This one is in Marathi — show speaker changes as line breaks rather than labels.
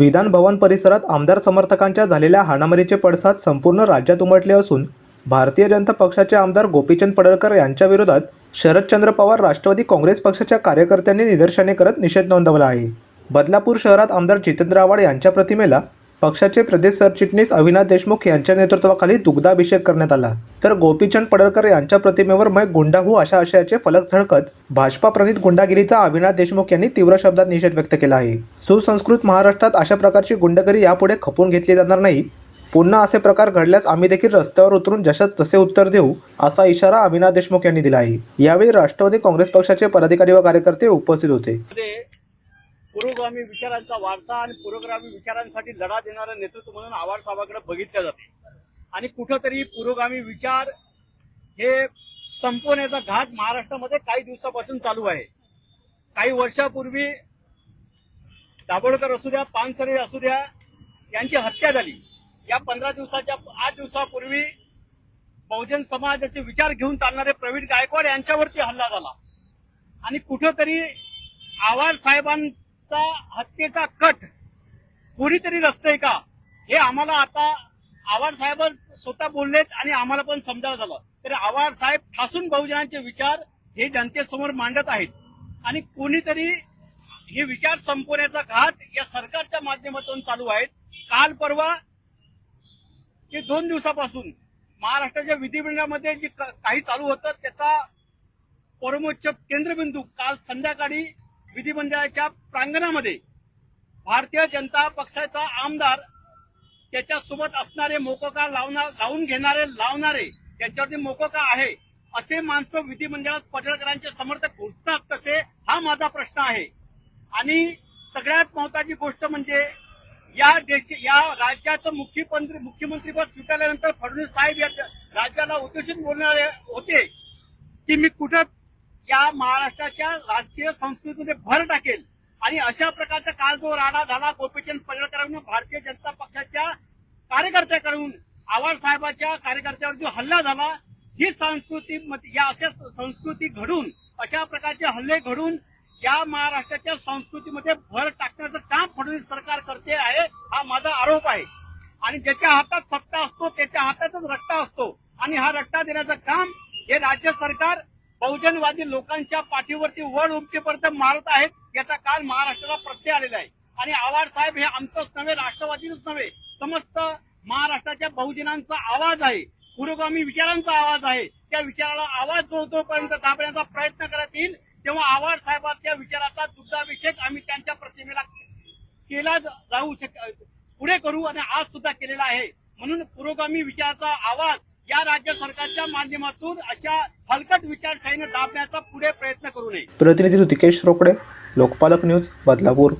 विधान भवन परिसरात आमदार समर्थकांच्या झालेल्या हाणामारीचे पडसाद संपूर्ण राज्यात उमटले असून भारतीय जनता पक्षाचे आमदार गोपीचंद पडळकर यांच्या विरोधात शरदचंद्र पवार राष्ट्रवादी काँग्रेस पक्षाच्या कार्यकर्त्यांनी निदर्शने करत निषेध नोंदवला आहे. बदलापूर शहरात आमदार जितेंद्र आव्हाड यांच्या प्रतिमेला पक्षाचे प्रदेश सरचिटणीस अविनाश देशमुख यांच्या नेतृत्वाखाली दुग्धाभिषेक करण्यात आला. तर गोपीचंद पडळकर यांच्या प्रतिमेवर मैं गुंडा हू अशा आशयाचे फलक झळकत भाजपा प्रणित गुंडागिरीचा अविनाश देशमुख यांनी तीव्र शब्दात निषेध व्यक्त केला आहे. सुसंस्कृत महाराष्ट्रात अशा प्रकारची गुंडगिरी यापुढे खपवून घेतली जाणार नाही. पुन्हा असे प्रकार घडल्यास आम्ही देखील रस्त्यावर उतरून जशात तसे उत्तर देऊ असा इशारा अविनाश देशमुख यांनी दिला आहे. यावेळी राष्ट्रवादी काँग्रेस पक्षाचे पदाधिकारी व कार्यकर्ते उपस्थित होते.
पुरोगामी विचारांचा वारसा आणि पुरोगामी विचारांसाठी लढा देणारं नेतृत्व म्हणून आव्हाड साहेबाकडे बघितलं जाते. आणि कुठंतरी पुरोगामी विचार हे संपवण्याचा घाट महाराष्ट्रामध्ये काही दिवसापासून चालू आहे. काही वर्षापूर्वी दाभोळकर असू द्या पानसरे असू द्या यांची हत्या झाली. या पंधरा दिवसाच्या आठ दिवसापूर्वी बहुजन समाजाचे विचार घेऊन चालणारे प्रवीण गायकवाड यांच्यावरती हल्ला झाला. आणि कुठंतरी साहेबां साहेबांचा हत्येचा कट कोणीतरी रचतंय का? हे आम्हाला आता आवार साहेब स्वतः बोललेत आणि आम्हाला पण समजायला झालं. तर आवार साहेब ठासून बहुजनांचे विचार हे जनतेसमोर मांडत आहेत. आणि कोणीतरी हे विचार संपवण्याचा घाट या सरकारच्या माध्यमातून चालू आहेत. काल परवा ते दोन दिवसापासून महाराष्ट्राच्या विधिमंडळामध्ये जे काही चालू होतं त्याचा परमोच्च केंद्रबिंदू काल संध्याकाळी विधिमंडळाच्या प्रांगणामध्ये भारतीय जनता पक्षाचा आमदार त्याच्यासोबत असणारे मोकोका लावणार लावून घेणारे लावणारे त्यांच्यावरती मोकोका आहे असे माणसं विधिमंडळात पडळकरांचे समर्थक उठतात तसे हा माझा प्रश्न आहे. आणि सगळ्यात महत्वाची गोष्ट म्हणजे या देश या राज्याचं मुख्यमंत्री मुख्यमंत्रीपद स्वीकारल्यानंतर फडणवीस साहेब या राज्याला उद्देशून बोलणारे होते की मी कुठं या महाराष्ट्राच्या राजकीय संस्कृतीमध्ये भर टाकेल. आणि अशा प्रकारचा काल जो राडा झाला गोपीचंद पडळकरांनी भारतीय जनता पक्षाच्या कार्यकर्त्याकडून. आवाज साहेबांच्या कार्यकर्त्यावर जो हल्ला झाला ही संस्कृती या अशा संस्कृती घडून अशा प्रकारचे हल्ले घडून या महाराष्ट्राच्या संस्कृतीमध्ये भर टाकण्याचं काम फडणवीस सरकार करते आहे हा माझा आरोप आहे. आणि ज्याच्या हातात सत्ता असतो त्याच्या हातातच रट्टा असतो. आणि हा रट्टा देण्याचं काम हे राज्य सरकार बहुजनवादी लोकांच्या पाठीवरती वर उमटीपर्यंत मारत आहेत याचा काल महाराष्ट्राला प्रत्यय आलेला आहे. आणि आवाड साहेब हे आमचंच नव्हे राष्ट्रवादीच नव्हे समस्त महाराष्ट्राच्या बहुजनांचा आवाज आहे. पुरोगामी विचारांचा आवाज आहे. त्या विचाराला आवाज जो जोपर्यंत दाबण्याचा प्रयत्न करत येईल. तेव्हा आवाड साहेबांच्या विचाराचा दुग्धाभिषेक आम्ही त्यांच्या प्रतिमेला केला जाऊ शक पुढे करू आणि आज सुद्धा केलेला आहे. म्हणून पुरोगामी विचाराचा आवाज या राज्य सरकारच्या माध्यमातून अशा हलकट विचारशैलीने दाबण्याचा पुढे प्रयत्न करू नये.
प्रतिनिधी ऋतिकेश रोकडे लोकपालक न्यूज बदलापूर.